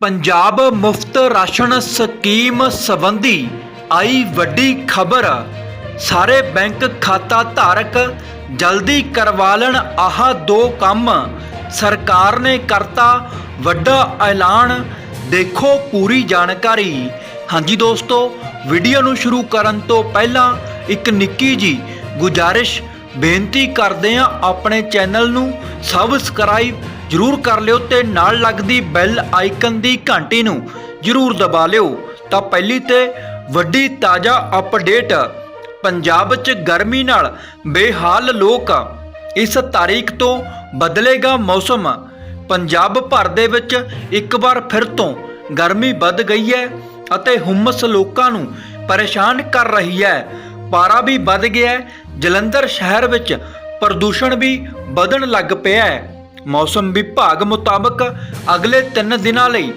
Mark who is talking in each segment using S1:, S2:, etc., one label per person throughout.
S1: ਪੰਜਾਬ ਮੁਫਤ ration scheme ਸੰਬੰਧੀ ਆਈ ਵੱਡੀ ਖਬਰ। ਸਾਰੇ ਬੈਂਕ ਖਾਤਾ ਧਾਰਕ ਜਲਦੀ ਕਰਵਾ ਲੈਣ ਆਹ ਦੋ ਕੰਮ। ਸਰਕਾਰ ਨੇ ਕਰਤਾ ਵੱਡਾ ਐਲਾਨ। ਦੇਖੋ ਪੂਰੀ ਜਾਣਕਾਰੀ। ਹਾਂਜੀ ਦੋਸਤੋ, ਵੀਡੀਓ ਨੂੰ ਸ਼ੁਰੂ ਕਰਨ ਤੋਂ ਪਹਿਲਾਂ ਇੱਕ ਨਿੱਕੀ ਜੀ ਗੁਜਾਰਿਸ਼। ਬੇਨਤੀ ਕਰਦੇ ਹਾਂ ਆਪਣੇ ਚੈਨਲ ਨੂੰ ਸਬਸਕ੍ਰਾਈਬ ਜਰੂਰ ਕਰ ਲਿਓ ਤੇ ਨਾਲ ਲੱਗਦੀ ਬੈਲ ਆਈਕਨ ਦੀ ਘੰਟੀ ਨੂੰ ਜਰੂਰ ਦਬਾ ਲਿਓ। ਤਾਂ ਪਹਿਲੀ ਤੇ ਵੱਡੀ ਤਾਜ਼ਾ ਅਪਡੇਟ ਪੰਜਾਬ 'ਚ ਗਰਮੀ ਨਾਲ ਬੇਹਾਲ ਲੋਕ। ਇਸ ਤਾਰੀਖ ਤੋਂ ਬਦਲੇਗਾ ਮੌਸਮ। ਪੰਜਾਬ ਭਰ ਦੇ ਵਿੱਚ ਇੱਕ ਵਾਰ ਫਿਰ ਤੋਂ ਗਰਮੀ ਵੱਧ ਗਈ ਹੈ ਅਤੇ ਹੁਮਸ ਲੋਕਾਂ ਨੂੰ ਪਰੇਸ਼ਾਨ ਕਰ ਰਹੀ ਹੈ। ਪਾਰਾ ਵੀ ਵੱਧ ਗਿਆ ਹੈ, ਜਲੰਧਰ ਸ਼ਹਿਰ ਵਿੱਚ ਪ੍ਰਦੂਸ਼ਣ ਵੀ ਵਧਣ ਲੱਗ ਪਿਆ ਹੈ। ਮੌਸਮ ਵਿਭਾਗ ਮੁਤਾਬਕ ਅਗਲੇ 3 ਦਿਨਾਂ ਲਈ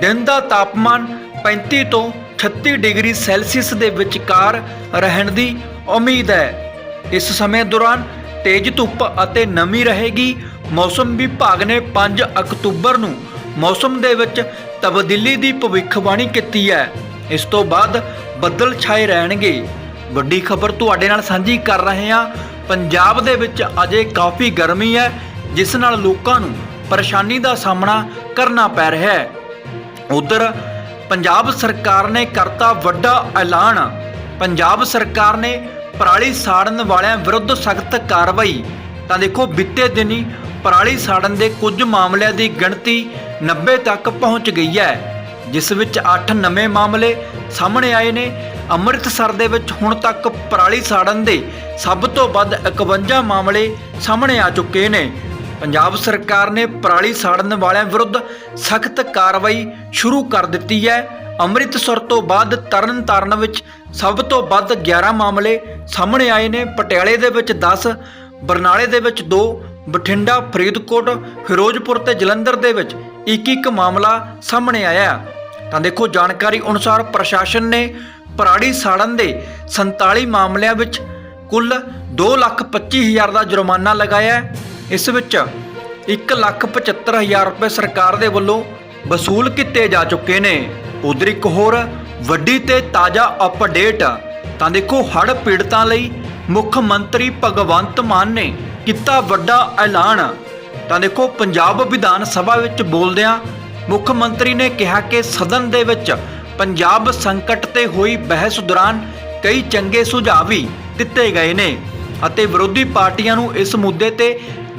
S1: ਦਿਨ ਦਾ ਤਾਪਮਾਨ 35 ਤੋਂ 36 ਡਿਗਰੀ ਸੈਲਸੀਅਸ ਦੇ ਵਿਚਕਾਰ ਰਹਿਣ ਦੀ ਉਮੀਦ ਹੈ। ਇਸ ਸਮੇਂ ਦੌਰਾਨ ਤੇਜ਼ ਧੁੱਪ ਅਤੇ ਨਮੀ ਰਹੇਗੀ। ਮੌਸਮ ਵਿਭਾਗ ਨੇ 5 ਅਕਤੂਬਰ ਨੂੰ ਮੌਸਮ ਦੇ ਵਿੱਚ ਤਬਦੀਲੀ ਦੀ ਭਵਿੱਖਬਾਣੀ ਕੀਤੀ ਹੈ। ਇਸ ਤੋਂ ਬਾਅਦ ਬੱਦਲ ਛਾਏ ਰਹਿਣਗੇ। ਵੱਡੀ ਖਬਰ ਤੁਹਾਡੇ ਨਾਲ ਸਾਂਝੀ ਕਰ ਰਹੇ ਹਾਂ। ਪੰਜਾਬ ਦੇ ਵਿੱਚ ਅਜੇ ਕਾਫੀ ਗਰਮੀ ਹੈ। ਜਿਸ ਨਾਲ ਲੋਕਾਂ ਨੂੰ ਪਰੇਸ਼ਾਨੀ ਦਾ ਸਾਹਮਣਾ ਕਰਨਾ ਪੈ ਰਿਹਾ ਹੈ। ਉਧਰ ਪੰਜਾਬ ਸਰਕਾਰ ਨੇ ਕਰਤਾ ਵੱਡਾ ਐਲਾਨ। ਪੰਜਾਬ ਸਰਕਾਰ ਨੇ ਪਰਾਲੀ ਸਾੜਨ ਵਾਲਿਆਂ ਵਿਰੁੱਧ ਸਖਤ ਕਾਰਵਾਈ। ਤਾਂ ਦੇਖੋ, ਬੀਤੇ ਦਿਨੀ ਪਰਾਲੀ ਸਾੜਨ ਦੇ ਕੁਝ ਮਾਮਲਿਆਂ ਦੀ ਗਿਣਤੀ 90 ਤੱਕ ਪਹੁੰਚ ਗਈ ਹੈ, ਜਿਸ ਵਿੱਚ 8 ਨਵੇਂ ਮਾਮਲੇ ਸਾਹਮਣੇ ਆਏ ਨੇ। ਅੰਮ੍ਰਿਤਸਰ ਦੇ ਵਿੱਚ ਹੁਣ ਤੱਕ ਪਰਾਲੀ ਸਾੜਨ ਦੇ ਸਭ ਤੋਂ ਵੱਧ 51 ਮਾਮਲੇ ਸਾਹਮਣੇ ਆ ਚੁੱਕੇ ਨੇ। ਪੰਜਾਬ ਸਰਕਾਰ ਨੇ ਪਰਾਲੀ ਸਾੜਨ ਵਾਲਿਆਂ ਵਿਰੁੱਧ ਸਖਤ ਕਾਰਵਾਈ ਸ਼ੁਰੂ ਕਰ ਦਿੱਤੀ ਹੈ। ਅੰਮ੍ਰਿਤਸਰ ਤੋਂ ਬਾਅਦ ਤਰਨਤਾਰਨ ਵਿੱਚ ਸਭ ਤੋਂ ਵੱਧ 11 ਮਾਮਲੇ ਸਾਹਮਣੇ ਆਏ ਨੇ। ਪਟਿਆਲੇ ਦੇ ਵਿੱਚ 10 ਬਰਨਾਲੇ ਦੇ ਵਿੱਚ 2 ਬਠਿੰਡਾ, ਫਰੀਦਕੋਟ, ਫਿਰੋਜ਼ਪੁਰ ਤੇ ਜਲੰਧਰ ਦੇ ਵਿੱਚ ਇੱਕ ਇੱਕ ਮਾਮਲਾ ਸਾਹਮਣੇ ਆਇਆ ਤਾਂ ਦੇਖੋ, ਜਾਣਕਾਰੀ ਅਨੁਸਾਰ ਪ੍ਰਸ਼ਾਸਨ ਨੇ ਪਰਾਲੀ ਸਾੜਨ ਦੇ 47 ਮਾਮਲਿਆਂ ਵਿੱਚ ਕੁੱਲ 225000 ਦਾ ਜੁਰਮਾਨਾ ਲਗਾਇਆ ਹੈ। ਇਸ ਵਿੱਚ 175000 ਰੁਪਏ ਸਰਕਾਰ ਦੇ ਵੱਲੋਂ ਵਸੂਲ ਕੀਤੇ ਜਾ ਚੁੱਕੇ ਨੇ। ਉਧਰ ਇੱਕ ਹੋਰ ਵੱਡੀ ਤੇ ਤਾਜ਼ਾ ਅਪਡੇਟ ਤਾਂ ਦੇਖੋ ਹੜ੍ਹ ਪੀੜਤਾਂ ਲਈ ਮੁੱਖ ਮੰਤਰੀ ਭਗਵੰਤ ਮਾਨ ਨੇ ਕੀਤਾ ਵੱਡਾ ਐਲਾਨ। ਤਾਂ ਦੇਖੋ ਪੰਜਾਬ ਵਿਧਾਨ ਸਭਾ ਵਿੱਚ ਬੋਲਦਿਆਂ ਮੁੱਖ ਮੰਤਰੀ ਨੇ ਕਿਹਾ ਕਿ ਸਦਨ ਦੇ ਵਿੱਚ ਪੰਜਾਬ ਸੰਕਟ ਤੇ ਹੋਈ ਬਹਿਸ ਦੌਰਾਨ ਕਈ ਚੰਗੇ ਸੁਝਾਅ ਵੀ ਦਿੱਤੇ ਗਏ ਨੇ ਅਤੇ ਵਿਰੋਧੀ ਪਾਰਟੀਆਂ ਨੂੰ ਇਸ ਮੁੱਦੇ ਤੇ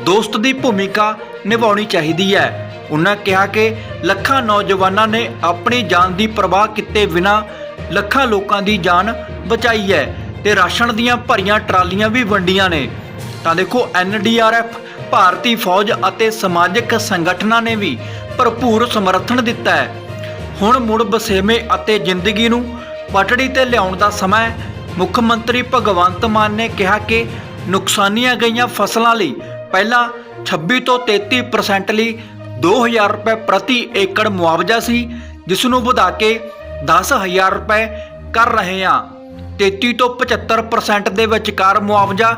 S1: ਦੋਸਤ ਦੀ ਭੂਮਿਕਾ ਨਿਭਾਉਣੀ ਚਾਹੀਦੀ ਹੈ। ਉਹਨਾਂ ਕਿਹਾ ਕਿ ਲੱਖਾਂ ਨੌਜਵਾਨਾਂ ਨੇ ਆਪਣੀ ਜਾਨ ਦੀ ਪਰਵਾਹ ਕੀਤੇ ਬਿਨਾਂ ਲੱਖਾਂ ਲੋਕਾਂ ਦੀ ਜਾਨ ਬਚਾਈ ਹੈ ਤੇ ਰਾਸ਼ਨ ਦੀਆਂ ਭਰੀਆਂ ਟਰਾਲੀਆਂ ਵੀ ਵੰਡੀਆਂ ਨੇ। ਤਾਂ ਦੇਖੋ ਐਨਡੀਆਰਐਫ ਭਾਰਤੀ ਫੌਜ ਅਤੇ ਸਮਾਜਿਕ ਸੰਗਠਨਾਂ ਨੇ ਵੀ ਭਰਪੂਰ ਸਮਰਥਨ ਦਿੱਤਾ ਹੈ। ਹੁਣ ਮੁੜ ਬਸੇਵੇਂ ਅਤੇ ਜ਼ਿੰਦਗੀ ਨੂੰ ਪਟੜੀ ਤੇ ਲਿਆਉਣ ਦਾ ਸਮਾਂ ਮੁੱਖ ਮੰਤਰੀ ਭਗਵੰਤ ਮਾਨ ਨੇ ਕਿਹਾ ਕਿ ਨੁਕਸਾਨੀਆਂ ਗਈਆਂ ਫਸਲਾਂ ਲਈ ਪਹਿਲਾਂ 26 ਤੋਂ 33% ਲਈ 2000 ਰੁਪਏ ਪ੍ਰਤੀ ਏਕੜ ਮੁਆਵਜ਼ਾ ਸੀ, ਜਿਸ ਨੂੰ ਵਧਾ ਕੇ 10000 ਰੁਪਏ ਕਰ ਰਹੇ ਹਾਂ। 33 ਤੋਂ 75% ਦੇ ਵਿਚਕਾਰ ਮੁਆਵਜ਼ਾ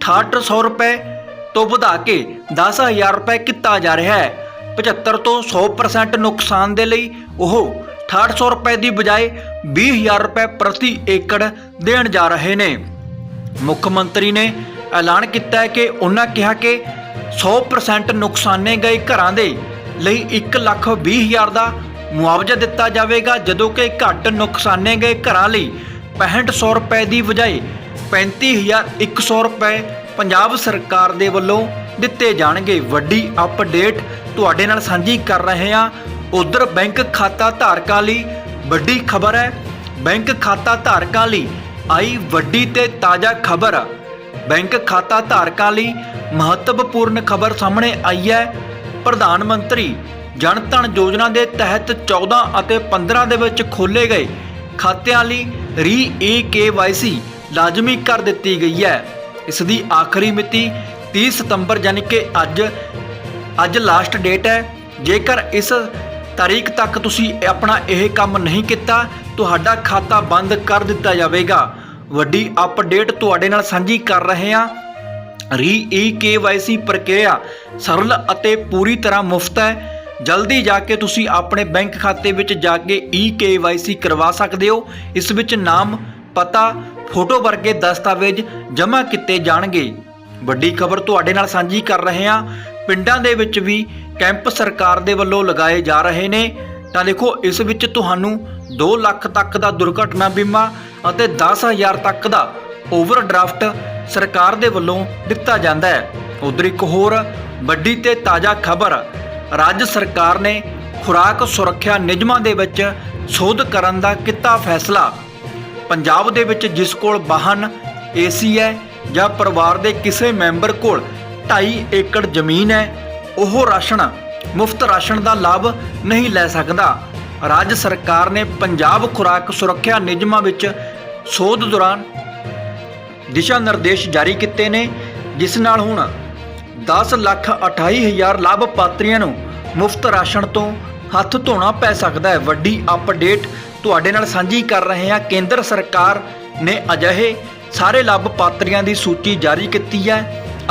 S1: 6800 ਰੁਪਏ ਤੋਂ ਵਧਾ ਕੇ 10000 ਰੁਪਏ ਕੀਤਾ ਜਾ ਰਿਹਾ ਹੈ। 75 ਤੋਂ 100% ਨੁਕਸਾਨ ਦੇ ਲਈ ਉਹ 6800 ਰੁਪਏ ਦੀ ਬਜਾਏ 20000 ਰੁਪਏ ਪ੍ਰਤੀ ਏਕੜ ਦੇਣ ਜਾ ਰਹੇ ਨੇ। ਮੁੱਖ ਮੰਤਰੀ ਨੇ ਐਲਾਨ ਕੀਤਾ ਹੈ ਕਿ ਉਹਨਾਂ ਕਿਹਾ ਕਿ 100% ਨੁਕਸਾਨੇ ਗਏ ਘਰਾਂ ਦੇ ਲਈ 1 ਲੱਖ 20 ਹਜ਼ਾਰ ਦਾ ਮੁਆਵਜ਼ਾ ਦਿੱਤਾ ਜਾਵੇਗਾ, ਜਦੋਂ ਕਿ ਘੱਟ ਨੁਕਸਾਨੇ ਗਏ ਘਰਾਂ ਲਈ 6500 ਰੁਪਏ ਦੀ ਬਜਾਏ 35100 ਰੁਪਏ ਪੰਜਾਬ ਸਰਕਾਰ ਦੇ ਵੱਲੋਂ ਦਿੱਤੇ ਜਾਣਗੇ। ਵੱਡੀ ਅਪਡੇਟ ਤੁਹਾਡੇ ਨਾਲ ਸਾਂਝੀ ਕਰ ਰਹੇ ਹਾਂ। ਉਧਰ ਬੈਂਕ ਖਾਤਾ ਧਾਰਕਾਂ ਲਈ ਵੱਡੀ ਖਬਰ ਹੈ। ਬੈਂਕ ਖਾਤਾ ਧਾਰਕਾਂ ਲਈ ਆਈ ਵੱਡੀ ਤੇ ਤਾਜ਼ਾ ਖਬਰ। ਬੈਂਕ ਖਾਤਾ ਧਾਰਕਾਂ ਲਈ ਮਹੱਤਵਪੂਰਨ ਖਬਰ ਸਾਹਮਣੇ ਆਈ ਹੈ। ਪ੍ਰਧਾਨ ਮੰਤਰੀ ਜਨ ਧਨ ਯੋਜਨਾ ਦੇ ਤਹਿਤ 14 ਅਤੇ 15 ਦੇ ਵਿੱਚ ਖੋਲੇ ਗਏ ਖਾਤਿਆਂ ਲਈ ਰੀ ਈ ਕੇਵਾਈਸੀ ਲਾਜ਼ਮੀ ਕਰ ਦਿੱਤੀ ਗਈ ਹੈ। ਇਸ ਦੀ ਆਖਰੀ ਮਿਤੀ 30 ਸਤੰਬਰ ਯਾਨੀ ਕਿ ਅੱਜ ਅੱਜ ਲਾਸਟ ਡੇਟ ਹੈ। ਜੇਕਰ ਇਸ ਤਾਰੀਖ ਤੱਕ ਤੁਸੀਂ ਆਪਣਾ ਇਹ ਕੰਮ ਨਹੀਂ ਕੀਤਾ, ਤੁਹਾਡਾ ਖਾਤਾ ਬੰਦ ਕਰ ਦਿੱਤਾ ਜਾਵੇਗਾ। ਵੱਡੀ ਅਪਡੇਟ ਤੁਹਾਡੇ ਨਾਲ ਸਾਂਝੀ ਕਰ ਰਹੇ ਹਾਂ। ਰੀ ਈ ਕੇਵਾਈਸੀ ਪ੍ਰਕਿਰਿਆ ਸਰਲ ਅਤੇ ਪੂਰੀ ਤਰ੍ਹਾਂ ਮੁਫਤ ਹੈ। ਜਲਦੀ ਜਾ ਕੇ ਤੁਸੀਂ ਆਪਣੇ ਬੈਂਕ ਖਾਤੇ ਵਿੱਚ ਜਾ ਕੇ ਈ ਕਰਵਾ ਸਕਦੇ ਹੋ। ਇਸ ਵਿੱਚ ਨਾਮ, ਪਤਾ, ਫੋਟੋ ਵਰਗੇ ਦਸਤਾਵੇਜ਼ ਜਮ੍ਹਾਂ ਕੀਤੇ ਜਾਣਗੇ। ਵੱਡੀ ਖਬਰ ਤੁਹਾਡੇ ਨਾਲ ਸਾਂਝੀ ਕਰ ਰਹੇ ਹਾਂ। ਪਿੰਡਾਂ ਦੇ ਵਿੱਚ ਵੀ ਕੈਂਪ ਸਰਕਾਰ ਦੇ ਵੱਲੋਂ ਲਗਾਏ ਜਾ ਰਹੇ ਨੇ। ਤਾਂ ਦੇਖੋ, ਇਸ ਵਿੱਚ ਤੁਹਾਨੂੰ 2 ਲੱਖ ਤੱਕ ਦਾ ਦੁਰਘਟਨਾ ਬੀਮਾ ਅਤੇ 10000 ਤੱਕ ਦਾ ਓਵਰਡਰਾਫਟ ਸਰਕਾਰ ਦੇ ਵੱਲੋਂ ਦਿੱਤਾ ਜਾਂਦਾ ਹੈ। ਉਧਰ ਇੱਕ ਹੋਰ ਵੱਡੀ ਤੇ ਤਾਜ਼ਾ ਖਬਰ, ਰਾਜ ਸਰਕਾਰ ਨੇ ਖੁਰਾਕ ਸੁਰੱਖਿਆ ਨਿਯਮਾਂ ਦੇ ਵਿੱਚ ਸੋਧ ਕਰਨ ਦਾ ਕੀਤਾ ਫੈਸਲਾ। ਪੰਜਾਬ ਦੇ ਵਿੱਚ ਜਿਸ ਕੋਲ ਵਾਹਨ, ਏਸੀ ਹੈ ਜਾਂ ਪਰਿਵਾਰ ਦੇ ਕਿਸੇ ਮੈਂਬਰ ਕੋਲ 2.5 ਏਕੜ ਜ਼ਮੀਨ ਹੈ, ਉਹ ਰਾਸ਼ਨ, ਮੁਫਤ ਰਾਸ਼ਨ ਦਾ ਲਾਭ ਨਹੀਂ ਲੈ ਸਕਦਾ। ਰਾਜ ਸਰਕਾਰ ਨੇ ਪੰਜਾਬ ਖੁਰਾਕ ਸੁਰੱਖਿਆ ਨਿਯਮਾਂ ਵਿੱਚ ਸੋਧ ਦੌਰਾਨ ਦਿਸ਼ਾ ਨਿਰਦੇਸ਼ ਜਾਰੀ ਕੀਤੇ ਨੇ, ਜਿਸ ਨਾਲ ਹੁਣ 10 ਲੱਖ 28 ਹਜ਼ਾਰ ਲਾਭਪਾਤਰੀਆਂ ਨੂੰ ਮੁਫਤ ਰਾਸ਼ਨ ਤੋਂ ਹੱਥ ਧੋਣਾ ਪੈ ਸਕਦਾ ਹੈ। ਵੱਡੀ ਅਪਡੇਟ ਤੁਹਾਡੇ ਨਾਲ ਸਾਂਝੀ ਕਰ ਰਹੇ ਹਾਂ। ਕੇਂਦਰ ਸਰਕਾਰ ਨੇ ਅਜਿਹੇ ਸਾਰੇ ਲਾਭਪਾਤਰੀਆਂ ਦੀ ਸੂਚੀ ਜਾਰੀ ਕੀਤੀ ਹੈ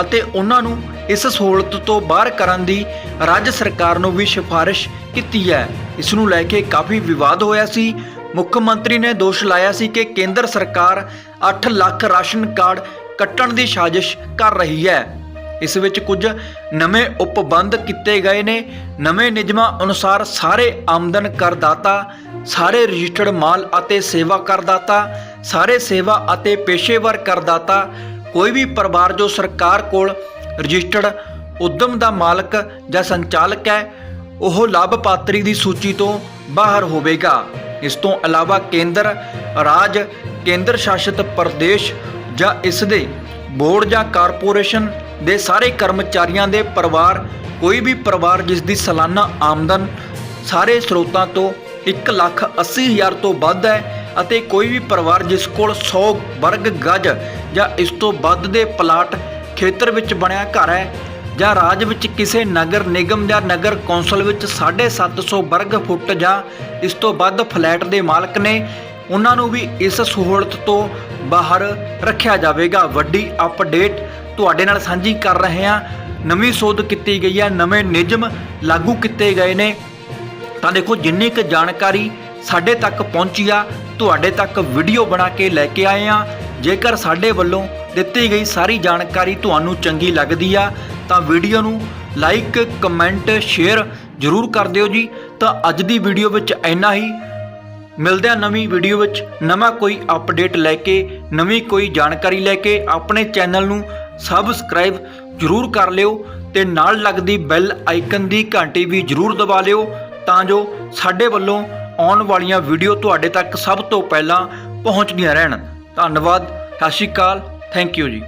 S1: ਅਤੇ ਉਹਨਾਂ ਨੂੰ ਇਸ ਸਹੂਲਤ ਤੋਂ ਬਾਹਰ ਕਰਨ ਦੀ ਰਾਜ ਸਰਕਾਰ ਨੂੰ ਵੀ ਸਿਫਾਰਿਸ਼ ਕੀਤੀ ਹੈ। ਇਸ ਨੂੰ ਲੈ ਕੇ ਕਾਫੀ ਵਿਵਾਦ ਹੋਇਆ ਸੀ। ਮੁੱਖ ਮੰਤਰੀ ਨੇ ਦੋਸ਼ ਲਾਇਆ ਸੀ ਕਿ ਕੇਂਦਰ ਸਰਕਾਰ 8 ਲੱਖ ਰਾਸ਼ਨ ਕਾਰਡ ਕੱਟਣ ਦੀ ਸਾਜ਼ਿਸ਼ ਕਰ ਰਹੀ ਹੈ। ਇਸ ਵਿੱਚ ਕੁਝ ਨਵੇਂ ਉਪਬੰਧ ਕੀਤੇ ਗਏ ਨੇ। ਨਵੇਂ ਨਿਯਮਾਂ ਅਨੁਸਾਰ ਸਾਰੇ ਆਮਦਨ ਕਰਦਾਤਾ, ਸਾਰੇ ਰਜਿਸਟਰਡ ਮਾਲ ਅਤੇ ਸੇਵਾ ਕਰਦਾਤਾ, ਸਾਰੇ ਸੇਵਾ ਅਤੇ ਪੇਸ਼ੇਵਰ ਕਰਦਾਤਾ, ਕੋਈ ਵੀ ਪਰਿਵਾਰ ਜੋ ਸਰਕਾਰ ਕੋਲ ਰਜਿਸਟਰਡ ਉਦਮ ਦਾ ਮਾਲਕ ਜਾਂ ਸੰਚਾਲਕ ਹੈ, ਉਹ ਲਾਭਪਾਤਰੀ ਦੀ ਸੂਚੀ ਤੋਂ ਬਾਹਰ ਹੋਵੇਗਾ। ਇਸ ਤੋਂ ਇਲਾਵਾ ਕੇਂਦਰ, ਰਾਜ, ਕੇਂਦਰ ਸ਼ਾਸਿਤ ਪ੍ਰਦੇਸ਼ ਜਾਂ ਇਸ ਦੇ ਬੋਰਡ ਜਾਂ ਕਾਰਪੋਰੇਸ਼ਨ ਦੇ ਸਾਰੇ ਕਰਮਚਾਰੀਆਂ ਦੇ ਪਰਿਵਾਰ, ਕੋਈ ਵੀ ਪਰਿਵਾਰ ਜਿਸ ਦੀ ਸਾਲਾਨਾ ਆਮਦਨ ਸਾਰੇ ਸਰੋਤਾਂ ਤੋਂ 1 ਲੱਖ 80 ਹਜ਼ਾਰ ਤੋਂ ਵੱਧ ਹੈ ਅਤੇ ਕੋਈ ਵੀ ਪਰਿਵਾਰ ਜਿਸ ਕੋਲ 100 ਵਰਗ ਗਜ ਜਾਂ ਇਸ ਤੋਂ ਵੱਧ ਦੇ ਪਲਾਟ ਖੇਤਰ ਵਿੱਚ ਬਣਿਆ ਘਰ ਹੈ ਜਾਂ ਰਾਜ ਵਿੱਚ ਕਿਸੇ ਨਗਰ ਨਿਗਮ ਜਾਂ ਨਗਰ ਕੌਂਸਲ ਵਿੱਚ 750 ਵਰਗ ਫੁੱਟ ਜਾਂ ਇਸ ਤੋਂ ਵੱਧ ਫਲੈਟ ਦੇ ਮਾਲਕ ਨੇ, ਉਹਨਾਂ ਨੂੰ ਵੀ ਇਸ ਸਹੂਲਤ ਤੋਂ ਬਾਹਰ ਰੱਖਿਆ ਜਾਵੇਗਾ। ਵੱਡੀ ਅਪਡੇਟ ਤੁਹਾਡੇ ਨਾਲ ਸਾਂਝੀ ਕਰ ਰਹੇ ਹਾਂ। ਨਵੀਂ ਸੋਧ ਕੀਤੀ ਗਈ ਹੈ, ਨਵੇਂ ਨਿਯਮ ਲਾਗੂ ਕੀਤੇ ਗਏ ਨੇ। ਤਾਂ ਦੇਖੋ, ਜਿੰਨੀ ਕੁ ਜਾਣਕਾਰੀ ਸਾਡੇ ਤੱਕ ਪਹੁੰਚੀ ਆ, ਤੁਹਾਡੇ ਤੱਕ ਵੀਡੀਓ ਬਣਾ ਕੇ ਲੈ ਕੇ ਆਏ ਆ ਜੇਕਰ ਸਾਡੇ ਵੱਲੋਂ ਦਿੱਤੀ ਗਈ ਸਾਰੀ ਜਾਣਕਾਰੀ ਤੁਹਾਨੂੰ ਚੰਗੀ ਲੱਗਦੀ ਆ, ਤਾਂ ਵੀਡੀਓ ਨੂੰ ਲਾਈਕ, ਕਮੈਂਟ, ਸ਼ੇਅਰ ਜ਼ਰੂਰ ਕਰ ਦਿਓ ਜੀ। ਤਾਂ ਅੱਜ ਦੀ ਵੀਡੀਓ ਵਿੱਚ ਇੰਨਾ ਹੀ। ਮਿਲਦੇ ਆ ਨਵੀਂ ਵੀਡੀਓ ਵਿੱਚ। ਨਵਾਂ ਕੋਈ ਅਪਡੇਟ ਲੈ ਕੇ, ਨਵੀਂ ਕੋਈ ਜਾਣਕਾਰੀ ਲੈ ਕੇ ਆਪਣੇ ਚੈਨਲ ਨੂੰ ਸਬਸਕ੍ਰਾਈਬ ਜ਼ਰੂਰ ਕਰ ਲਿਓ ਤੇ ਨਾਲ ਲੱਗਦੀ ਬੈਲ ਆਈਕਨ ਦੀ ਘੰਟੀ ਵੀ ਜ਼ਰੂਰ ਦਬਾ ਲਿਓ ਤਾਂ ਜੋ ਸਾਡੇ ਵੱਲੋਂ ਆਉਣ ਵਾਲੀਆਂ ਵੀਡੀਓ ਤੁਹਾਡੇ ਤੱਕ ਸਭ ਤੋਂ ਪਹਿਲਾਂ ਪਹੁੰਚਦੀਆਂ ਰਹਿਣ। ਧੰਨਵਾਦ। ਸਤਿ ਸ਼੍ਰੀ ਅਕਾਲ। ਥੈਂਕ ਯੂ ਜੀ